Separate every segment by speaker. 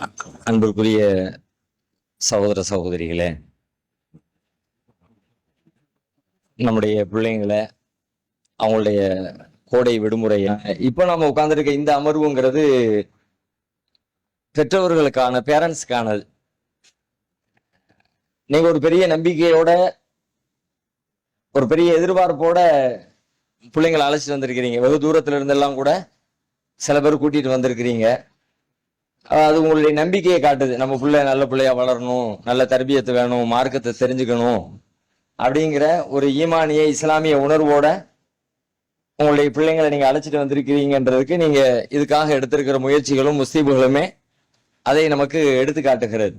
Speaker 1: அன்பிற்குரிய சகோதர சகோதரிகளே நம்முடைய பிள்ளைங்களை அவங்களுடைய கோடை விடுமுறைய இப்போ நம்ம உட்கார்ந்துருக்க இந்த அமர்வுங்கிறது பெற்றவர்களுக்கான பேரண்ட்ஸ்க்கானது நீங்க ஒரு பெரிய நம்பிக்கையோட ஒரு பெரிய எதிர்பார்ப்போட பிள்ளைங்களை அழைச்சிட்டு வந்திருக்கிறீங்க. வெகு தூரத்துல இருந்தெல்லாம் கூட சில பேர் கூட்டிட்டு வந்திருக்கிறீங்க. அது உங்களுடைய நம்பிக்கையை காட்டுது. நம்ம பிள்ளை நல்ல பிள்ளையா வளரணும் நல்ல தர்பியத்தை வேணும் மார்க்கத்தை தெரிஞ்சுக்கணும் அப்படிங்கிற ஒரு ஈமானிய இஸ்லாமிய உணர்வோட உங்களுடைய பிள்ளைங்களை நீங்க அழைச்சிட்டு வந்திருக்கிறீங்கன்றதுக்கு நீங்க இதுக்காக எடுத்திருக்கிற முயற்சிகளும் முஸ்தீபுகளுமே அதை நமக்கு எடுத்து காட்டுகிறது.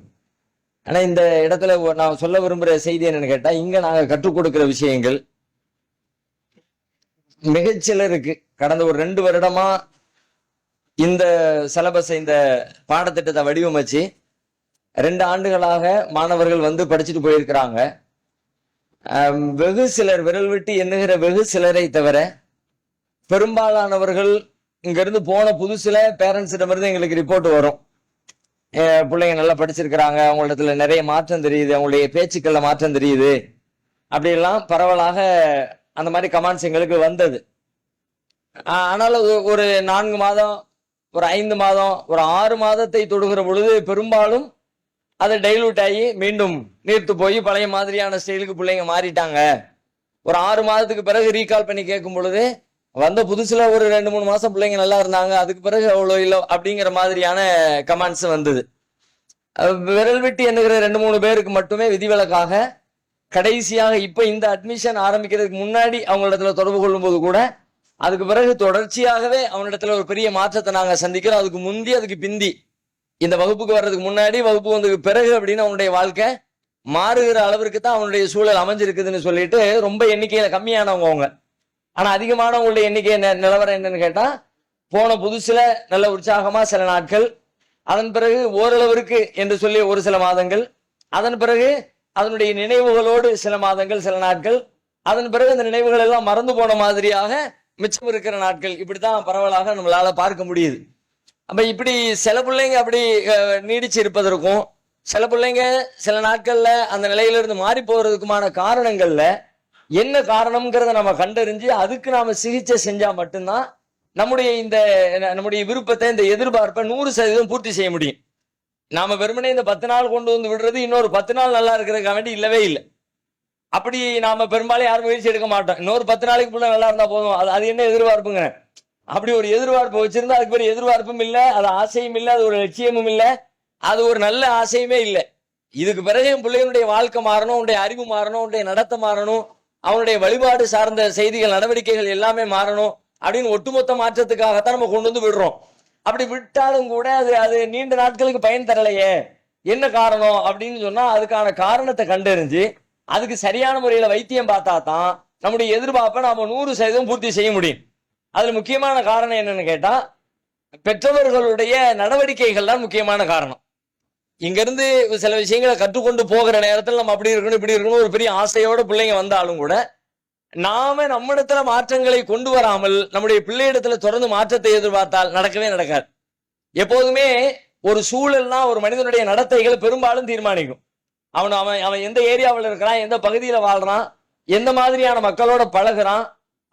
Speaker 1: ஆனா இந்த இடத்துல நான் சொல்ல விரும்புற செய்தி என்னன்னு கேட்டா இங்க நாங்க கற்றுக் கொடுக்கிற விஷயங்கள் மிகச்சிலருக்கு கடந்த ஒரு ரெண்டு வருடமா இந்த சிலபஸ் இந்த பாடத்திட்டத்தை வடிவமைச்சு ரெண்டு ஆண்டுகளாக மாணவர்கள் வந்து படிச்சுட்டு போயிருக்கிறாங்க. வெகு சிலர் விரல் விட்டு எண்ணுகிற வெகு சிலரை தவிர பெரும்பாலானவர்கள் இங்கிருந்து போன புதுசுல பேரண்ட்ஸிடமிருந்து எங்களுக்கு ரிப்போர்ட் வரும். பிள்ளைங்க நல்லா படிச்சிருக்கிறாங்க அவங்களிடத்துல நிறைய மாற்றம் தெரியுது அவங்களுடைய பேச்சுக்கள்ல மாற்றம் தெரியுது. அப்படியெல்லாம் பரவலாக அந்த மாதிரி கமெண்ட்ஸ் எங்களுக்கு வந்தது. ஆனால் ஆனாலும் ஒரு நான்கு மாதம் ஒரு ஐந்து மாதம் ஒரு ஆறு மாதத்தை தொடுகிற பொழுது பெரும்பாலும் அது டைலூட் ஆகி மீண்டும் நீர்த்து போய் பழைய மாதிரியான ஸ்டைலுக்கு பிள்ளைங்க மாறிட்டாங்க. ஒரு ஆறு மாதத்துக்கு பிறகு ரீகால் பண்ணி கேட்கும் பொழுது வந்த புதுசுல ஒரு ரெண்டு மூணு மாசம் பிள்ளைங்க நல்லா இருந்தாங்க அதுக்கு பிறகு அவ்வளோ இல்லை அப்படிங்கிற மாதிரியான கமெண்ட்ஸ் வந்தது. விரல் விட்டு எண்ணுகிற ரெண்டு மூணு பேருக்கு மட்டுமே விதிவிலக்காக கடைசியாக இப்ப இந்த அட்மிஷன் ஆரம்பிக்கிறதுக்கு முன்னாடி அவங்களிடத்துல தொடர்பு கொள்ளும்போது கூட அதுக்கு பிறகு தொடர்ச்சியாகவே அவனிடத்துல ஒரு பெரிய மாற்றத்தை நாங்க சந்திக்கிறோம். அதுக்கு முந்தி அதுக்கு பிந்தி. இந்த வகுப்புக்கு வர்றதுக்கு முன்னாடி வகுப்பு வந்ததுக்கு பிறகு அப்படின்னு அவனுடைய வாழ்க்கை மாறுகிற அளவிற்கு தான் அவனுடைய சூழல் அமைஞ்சிருக்குதுன்னு சொல்லிட்டு ரொம்ப எண்ணிக்கையில கம்மியானவங்க அவங்க. ஆனா அதிகமானவங்களுடைய எண்ணிக்கை நிலவரம் என்னன்னு கேட்டா போன புதுசுல நல்ல உற்சாகமா சில நாட்கள் அதன் பிறகு ஓரளவிற்கு என்று சொல்லி ஒரு சில மாதங்கள் அதன் பிறகு அதனுடைய நினைவுகளோடு சில மாதங்கள் சில நாட்கள் அதன் பிறகு அந்த நினைவுகள் எல்லாம் மறந்து போன மாதிரியாக மிச்சம் இருக்கிற நாட்கள் இப்படித்தான் பரவலாக நம்மளால பார்க்க முடியுது. அப்ப இப்படி சில பிள்ளைங்க அப்படி நீடிச்சு இருப்பதற்கும் சில பிள்ளைங்க சில நாட்கள்ல அந்த நிலையிலிருந்து மாறி போறதுக்குமான காரணங்கள்ல என்ன காரணம்ங்கிறத நம்ம கண்டறிஞ்சு அதுக்கு நாம சிகிச்சை செஞ்சா மட்டும்தான் நம்முடைய இந்த நம்முடைய விருப்பத்தை இந்த எதிர்பார்ப்பை நூறு சதவீதம் பூர்த்தி செய்ய முடியும். நாம வெறுமனே இந்த பத்து நாள் கொண்டு வந்து விடுறது இன்னொரு பத்து நாள் நல்லா இருக்கிறதுக்காக வேண்டி இல்லவே இல்லை. அப்படி நாம பெரும்பாலும் யாரும் முயற்சி எடுக்க மாட்டோம். இன்னொரு பத்து நாளைக்கு புள்ள நல்லா இருந்தா போதும். அது அது என்ன எதிர்பார்ப்புங்க? அப்படி ஒரு எதிர்பார்ப்பு வச்சிருந்தா அதுக்கு பெரிய எதிர்பார்ப்பும் இல்லை அது ஆசையும் இல்லை அது ஒரு லட்சியமும் இல்லை அது ஒரு நல்ல ஆசையுமே இல்லை. இதுக்கு பிறகு என் பிள்ளைகளுடைய வாழ்க்கை மாறணும் உன்னுடைய அறிவு மாறணும் உன்னுடைய நடத்த மாறணும் அவனுடைய வழிபாடு சார்ந்த செய்திகள் நடவடிக்கைகள் எல்லாமே மாறணும் அப்படின்னு ஒட்டுமொத்த மாற்றத்துக்காகத்தான் நம்ம கொண்டு வந்து விடுறோம். அப்படி விட்டாலும் கூட அது அது நீண்ட நாட்களுக்கு பயன் தரலையே. என்ன காரணம் அப்படின்னு சொன்னா அதுக்கான காரணத்தை கண்டறிஞ்சு அதுக்கு சரியான முறையில் வைத்தியம் பார்த்தா தான் நம்முடைய எதிர்பார்ப்பை நாம் நூறு சதவீதம் பூர்த்தி செய்ய முடியும். அதில் முக்கியமான காரணம் என்னன்னு கேட்டால் பெற்றவர்களுடைய நடவடிக்கைகள் தான் முக்கியமான காரணம். இங்கேருந்து சில விஷயங்களை கற்றுக்கொண்டு போகிற நேரத்தில் நம்ம அப்படி இருக்கணும் இப்படி இருக்கணும் ஒரு பெரிய ஆசையோட பிள்ளைங்க வந்தாலும் கூட நாம நம்மிடத்துல மாற்றங்களை கொண்டு வராமல் நம்முடைய பிள்ளையிடத்துல தொடர்ந்து மாற்றத்தை எதிர்பார்த்தால் நடக்கவே நடக்காது. எப்போதுமே ஒரு சூழல்னா ஒரு மனிதனுடைய நடத்தைகள் பெரும்பாலும் தீர்மானிக்கும். அவன் அவன் அவன் எந்த ஏரியாவில் இருக்கிறான் எந்த பகுதியில் வாழ்கிறான் எந்த மாதிரியான மக்களோட பழகுறான்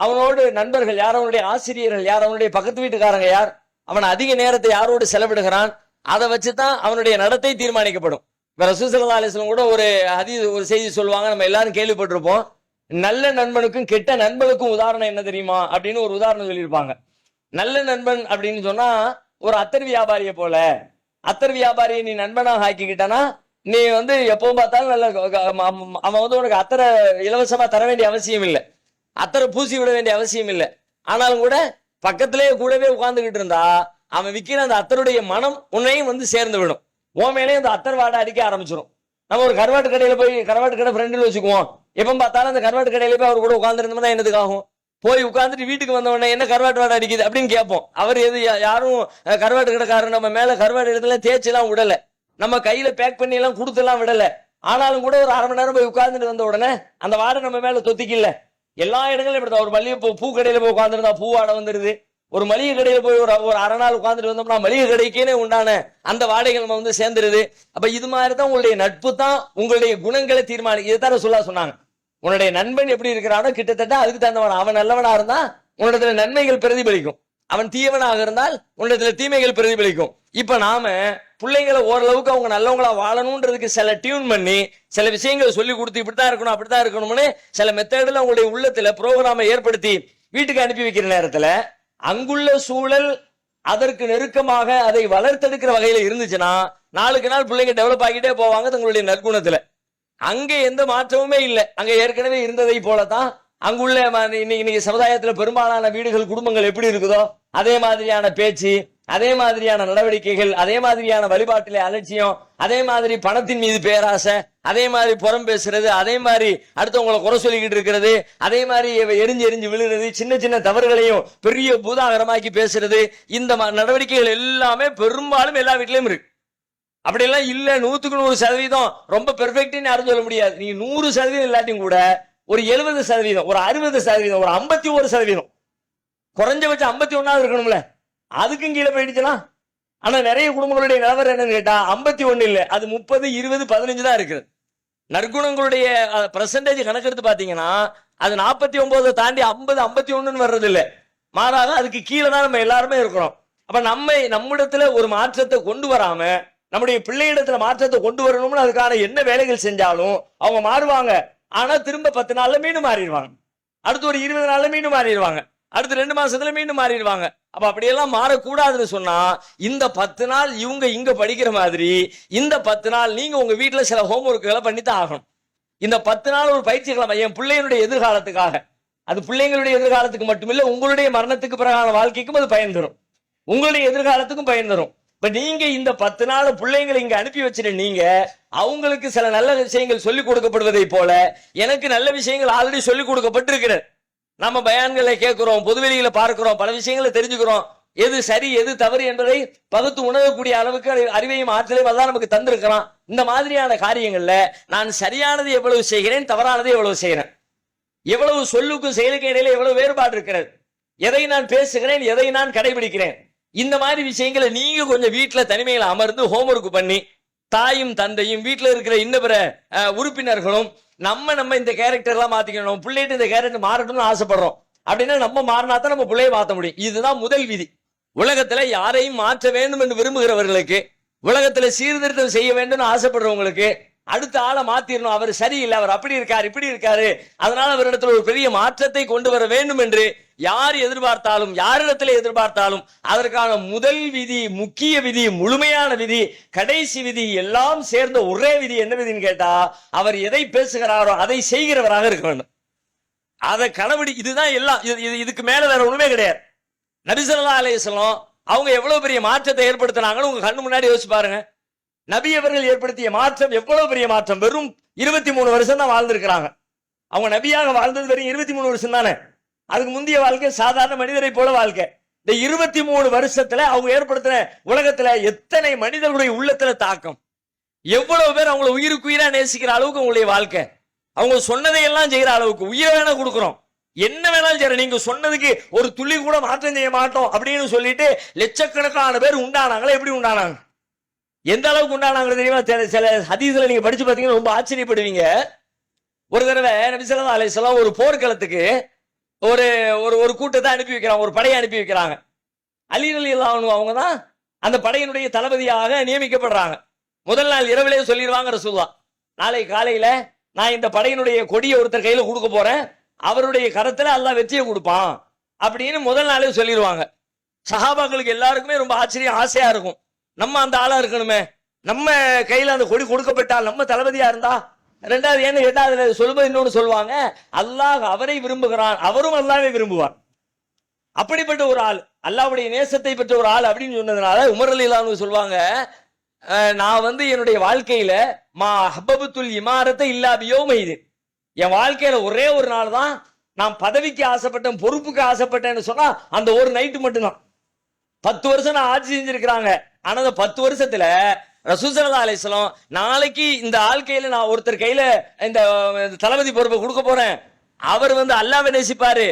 Speaker 1: அவனோடு நண்பர்கள் யார் அவனுடைய ஆசிரியர்கள் யார் அவனுடைய பக்கத்து வீட்டுக்காரங்க யார் அவன் அதிக நேரத்தை யாரோடு செலவிடுகிறான் அதை வச்சு தான் அவனுடைய நடத்தை தீர்மானிக்கப்படும். இப்போ ரசூசல்லா அலிஸ்லம் கூட ஒரு அதி ஒரு செய்தி சொல்லுவாங்க நம்ம எல்லாரும் கேள்விப்பட்டிருப்போம். நல்ல நண்பனுக்கும் கெட்ட நண்பனுக்கும் உதாரணம் என்ன தெரியுமா? அப்படின்னு ஒரு உதாரணம் சொல்லியிருப்பாங்க. நல்ல நண்பன் அப்படின்னு சொன்னா ஒரு அத்தர் வியாபாரியை போல. அத்தர் வியாபாரியை நீ நண்பனாக ஆக்கிக்கிட்டனா நீ வந்து எப்பவும் பார்த்தாலும் நல்ல அவன் வந்து உனக்கு அத்தரை இலவசமா தர வேண்டிய அவசியம் இல்லை. அத்தரை பூசி விட வேண்டிய அவசியம் இல்லை. ஆனாலும் கூட பக்கத்திலேயே கூடவே உட்கார்ந்துகிட்டு இருந்தா அவன் விற்கிற அந்த அத்தருடைய மனம் உன்னையும் வந்து சேர்ந்து விடும். உன் மேலேயும் அந்த அத்தர் வாடை அடிக்க ஆரம்பிச்சிடும் நம்ம ஒரு கருவாட்டு கடையில போய் கருவாட்டு கடை ஃப்ரெண்டில் வச்சுக்குவோம். எப்ப பார்த்தாலும் அந்த கருவாட்டு கடையில போய் அவர் கூட உட்காந்துருந்தோம்னா என்னதுக்காகும் போய் உட்காந்துட்டு வீட்டுக்கு வந்த உடனே என்ன கருவாட்டு வாடை அடிக்குது அப்படின்னு கேட்போம். அவர் எது யாரும் கருவாட்டு கடைக்காரர் நம்ம மேல கருவாட்டு இடத்துல தேய்ச்சி எல்லாம் நம்ம கையில பேக் பண்ணி எல்லாம் கொடுத்துலாம் விடல. ஆனாலும் கூட ஒரு அரை மணி நேரம் போய் உட்கார்ந்துட்டு வந்த உடனே அந்த வாடை நம்ம மேல தொத்திக்கல. எல்லா இடங்களும் இப்படி ஒரு மளிகை பூ கடையில போய் உட்காந்துருந்தா பூ வாடை வந்துருது. ஒரு மளிகை கடையில போய் ஒரு ஒரு அரை நாள் உட்காந்துட்டு வந்தோம்னா மளிகை கடைக்கேனே உண்டான அந்த வாடகைகள் நம்ம வந்து சேர்ந்துருது. அப்ப இது மாதிரி தான் உங்களுடைய நட்பு தான் உங்களுடைய குணங்களை தீர்மானி இதுதான் சொல்ல சொன்னாங்க. உன்னுடைய நண்பன் எப்படி இருக்கிறானோ கிட்டத்தட்ட அதுக்கு தந்தவன் அவன் நல்லவனா இருந்தா உன்னிடத்துல நன்மைகள் பிரதிபலிக்கும். அவன் தீயவனாக இருந்தால் உன்னிடத்துல தீமைகள் பிரதிபலிக்கும். இப்ப நாம பிள்ளைங்களை ஓரளவுக்கு அவங்க நல்லவங்களா வாழணுன்றதுக்கு சில டியூன் பண்ணி சில விஷயங்களை சொல்லி கொடுத்து இப்படித்தான் இருக்கணும் அப்படித்தான் இருக்கணும்னு சில மெத்தட்ல அவங்களுடைய உள்ளத்துல ப்ரோக்ராமை ஏற்படுத்தி வீட்டுக்கு அனுப்பி வைக்கிற நேரத்துல அங்குள்ள சூழல் அதற்கு நெருக்கமாக அதை வளர்த்தெடுக்கிற வகையில இருந்துச்சுன்னா நாளுக்கு நாள் பிள்ளைங்க டெவலப் ஆகிட்டே போவாங்க தங்களுடைய நற்குணத்துல. அங்க எந்த மாற்றமுமே இல்லை. அங்க ஏற்கனவே இருந்ததை போலதான் அங்குள்ள இன்னைக்கு இன்னைக்கு சமுதாயத்துல பெரும்பாலான வீடுகள் குடும்பங்கள் எப்படி இருக்குதோ அதே மாதிரியான பேச்சு அதே மாதிரியான நடவடிக்கைகள் அதே மாதிரியான வழிபாட்டிலே அலட்சியம் அதே மாதிரி பணத்தின் மீது பேராசை அதே மாதிரி புறம் பேசுறது அதே மாதிரி அடுத்தவங்களை குறை சொல்லிக்கிட்டு இருக்கிறது அதே மாதிரி எ- எரிஞ்சு எரிஞ்சு விழுகிறது சின்ன சின்ன தவறுகளையும் பெரிய பூதாகரமாக்கி பேசுறது இந்த நடவடிக்கைகள் எல்லாமே பெரும்பாலும் எல்லா வீட்லயும் இருக்கு. அப்படியெல்லாம் இல்ல நூத்துக்கு நூறு சதவீதம் ரொம்ப பெர்ஃபெக்ட்னு யாரும் சொல்ல முடியாது. நீ நூறு சதவீதம் இல்லாட்டியும் கூட ஒரு எழுபது சதவீதம் ஒரு அறுபது சதவீதம் ஒரு ஐம்பத்தி ஒரு சதவீதம். குறைஞ்சபட்சம் ஐம்பத்தி ஒன்னாவது இருக்கணும்ல. அதுக்கும் கீழே போயிடுச்சுனா ஆனா நிறைய குடும்பங்களுடைய நிலவரம் என்னன்னு கேட்டா ஐம்பத்தி ஒண்ணு இல்லை அது முப்பது இருபது பதினஞ்சு தான் இருக்குது. நற்குணங்களுடைய பர்சன்டேஜ் கணக்கெடுத்து பாத்தீங்கன்னா அது நாற்பத்தி ஒன்பதை தாண்டி ஐம்பது ஐம்பத்தி ஒண்ணுன்னு வர்றது இல்ல மாறாக அதுக்கு கீழே தான் நம்ம எல்லாருமே இருக்கிறோம். அப்ப நம்ம நம்மிடத்துல ஒரு மாற்றத்தை கொண்டு வராம நம்முடைய பிள்ளையிடத்துல மாற்றத்தை கொண்டு வரணும்னு அதுக்கான என்ன வேலைகள் செஞ்சாலும் அவங்க மாறுவாங்க. ஆனா திரும்ப பத்து நாள்ல மீண்டும் மாறிடுவாங்க. அடுத்து ஒரு இருபது நாள்ல மீண்டும் மாறிடுவாங்க. அடுத்து ரெண்டு மாசத்துல மீண்டும் மாறிடுவாங்க. அப்ப அப்படியெல்லாம் மாறக்கூடாதுன்னு சொன்னா இந்த பத்து நாள் இவங்க இங்க படிக்கிற மாதிரி இந்த பத்து நாள் நீங்க உங்க வீட்டுல சில ஹோம்ஒர்க்குகளை பண்ணித்தான் ஆகணும். இந்த பத்து நாள் ஒரு பயிற்சி கிழமை என் பிள்ளைகளுடைய எதிர்காலத்துக்காக. அது பிள்ளைங்களுடைய எதிர்காலத்துக்கு மட்டுமில்ல உங்களுடைய மரணத்துக்கு பிறகான வாழ்க்கைக்கும் அது பயன் தரும். உங்களுடைய எதிர்காலத்துக்கும் பயன் தரும். இப்ப நீங்க இந்த பத்து நாள் பிள்ளைங்களை இங்க அனுப்பி வச்சிட்டு நீங்க அவங்களுக்கு சில நல்ல விஷயங்கள் சொல்லிக் கொடுக்கப்படுவதை போல எனக்கு நல்ல விஷயங்கள் ஆல்ரெடி சொல்லிக் கொடுக்கப்பட்டிருக்கிறது. நம்ம பயான்களை கேட்கிறோம் பொதுவெளியில பார்க்கிறோம் பல விஷயங்களை தெரிஞ்சுக்கிறோம். எது சரி எது தவறு என்பதை பகுத்து உணரக்கூடிய அளவுக்கு அறிவையும் ஆற்றலையும் அதான் நமக்கு தந்திருக்கிறான். இந்த மாதிரியான காரியங்கள்ல நான் சரியானது எவ்வளவு செய்கிறேன் தவறானது எவ்வளவு செய்கிறேன்? எவ்வளவு சொல்லுக்கும் செயலுக்கும் இடையில எவ்வளவு வேறுபாடு இருக்கிறது? எதை நான் பேசுகிறேன் எதை நான் கடைபிடிக்கிறேன்? இந்த மாதிரி விஷயங்களை நீங்க கொஞ்சம் வீட்டுல தனிமையில அமர்ந்து ஹோம்ஒர்க் பண்ணி தாயும் தந்தையும் வீட்டில் இருக்கிற இன்ன பிற உறுப்பினர்களும் நம்ம நம்ம இந்த கேரக்டர்லாம் மாற்றிக்கணும் நம்ம பிள்ளைகிட்ட இந்த கேரக்டர் மாறணும்னு ஆசைப்படுறோம். அப்படின்னா நம்ம மாறினா தான் நம்ம பிள்ளைய மாற்ற முடியும். இதுதான் முதல் விதி. உலகத்துல யாரையும் மாற்ற வேண்டும் என்று விரும்புகிறவர்களுக்கு உலகத்துல சீர்திருத்தம் செய்ய வேண்டும் ஆசைப்படுறவங்களுக்கு அடுத்த ஆளை மாத்திரணும். அவர் சரியில்லை. அவர் அப்படி இருக்காரு இப்படி இருக்காரு. அதனால அவரிடத்துல ஒரு பெரிய மாற்றத்தை கொண்டு வர வேண்டும் என்று யார் எதிர்பார்த்தாலும் யாரிடத்துல எதிர்பார்த்தாலும் அதற்கான முதல் விதி முக்கிய விதி முழுமையான விதி கடைசி விதி எல்லாம் சேர்ந்த ஒரே விதி என்ன விதின்னு கேட்டா அவர் எதை பேசுகிறாரோ அதை செய்கிறவராக இருக்க வேண்டும். அதை கடைபிடி இதுதான் எல்லாம் இது- இது- இதுக்கு மேல வேற ஒண்ணுமே கிடையாது. நபிசல்லா அலையம் அவங்க எவ்வளவு பெரிய மாற்றத்தை ஏற்படுத்தினாங்கன்னு உங்க கண்ணு முன்னாடி யோசிச்சு பாருங்க. நபி அவர்கள் ஏற்படுத்திய மாற்றம் எவ்வளவு பெரிய மாற்றம்? வெறும் இருபத்தி மூணு வருஷம் தான் வாழ்ந்திருக்கிறாங்க. அவங்க நபியாக வாழ்ந்தது வெறும் இருபத்தி மூணு வருஷம் தானே? அதுக்கு முந்தைய வாழ்க்கை சாதாரண மனிதரை போல வாழ்க்கை. இந்த இருபத்தி மூணு வருஷத்துல அவங்க ஏற்படுத்தின உலகத்துல எத்தனை மனிதர்களுடைய உள்ளத்துல தாக்கம்? எவ்வளவு பேர் அவங்கள உயிருக்கு உயிரா நேசிக்கிற அளவுக்கு உங்களுடைய வாழ்க்கை? அவங்க சொன்னதையெல்லாம் செய்யற அளவுக்கு உயிரை வேணா கொடுக்குறோம். என்ன வேணாலும் சரி நீங்க சொன்னதுக்கு ஒரு துளி கூட மாற்றம் செய்ய மாட்டோம் அப்படின்னு சொல்லிட்டு லட்சக்கணக்கான பேர் உண்டானாங்களே? எப்படி உண்டானாங்க? எந்த அளவுக்கு உண்டானாங்க தெரியுமா? சில- சில ஹதீஸ்ல நீங்க படிச்சு பார்த்தீங்கன்னா ரொம்ப ஆச்சரியப்படுவீங்க. ஒரு தடவை நபிசல்லா ஸல்லல்லாஹு ஒரு போர்க்களத்துக்கு ஒரு ஒரு ஒரு கூட்டத்தை அனுப்பி வைக்கிறாங்க ஒரு படையை அனுப்பி வைக்கிறாங்க. அலி அலி அவங்க தான் அந்த படையினுடைய தளபதியாக நியமிக்கப்படுறாங்க. முதல் நாள் இரவிலே சொல்லிடுவாங்க ரசூல்லா நாளை காலையில் நான் இந்த படையினுடைய கொடியை ஒருத்தர் கையில் கொடுக்க போகிறேன் அவருடைய கரத்தில் அல்லா வெற்றியை கொடுப்பான். அப்படின்னு முதல் நாளே சொல்லிடுவாங்க. சஹாபாக்களுக்கு எல்லாருக்குமே ரொம்ப ஆச்சரியம் ஆசையாக இருக்கும். நம்ம அந்த ஆளா இருக்கணுமே. நம்ம கையில அந்த கொடி கொடுக்கப்பட்டால் நம்ம தளபதியா இருந்தா? ரெண்டாவது ஏன்னு கேட்டா அதுல சொல்லும்போது இன்னொன்னு சொல்லுவாங்க. அல்லாஹ் அவரை விரும்புகிறான். அவரும் அல்லாவே விரும்புவார் அப்படிப்பட்ட ஒரு ஆள் அல்லாஹ்வுடைய நேசத்தை பெற்ற ஒரு ஆள் அப்படின்னு சொன்னதுனால உமர் அலி சொல்லுவாங்க நான் வந்து என்னுடைய வாழ்க்கையில மா ஹப்பபத்துல் இமாரத்தை இல்லாபியோ மைது என் வாழ்க்கையில ஒரே ஒரு நாள் தான் நான் பதவிக்கு ஆசைப்பட்டேன் பொறுப்புக்கு ஆசைப்பட்டேன்னு சொன்னா அந்த ஒரு நைட்டு மட்டும்தான். பத்து வருஷம் நான் ஆட்சி செஞ்சிருக்கிறாங்க. ஆனா அந்த பத்து வருஷத்துல ரசூசனதா அலிஸ்லாம் நாளைக்கு இந்த ஆள் கையில நான் ஒருத்தர் கையில இந்த தளபதி பொறுப்பை கொடுக்க போறேன். அவர் வந்து அல்லாவை நேசிப்பாரு.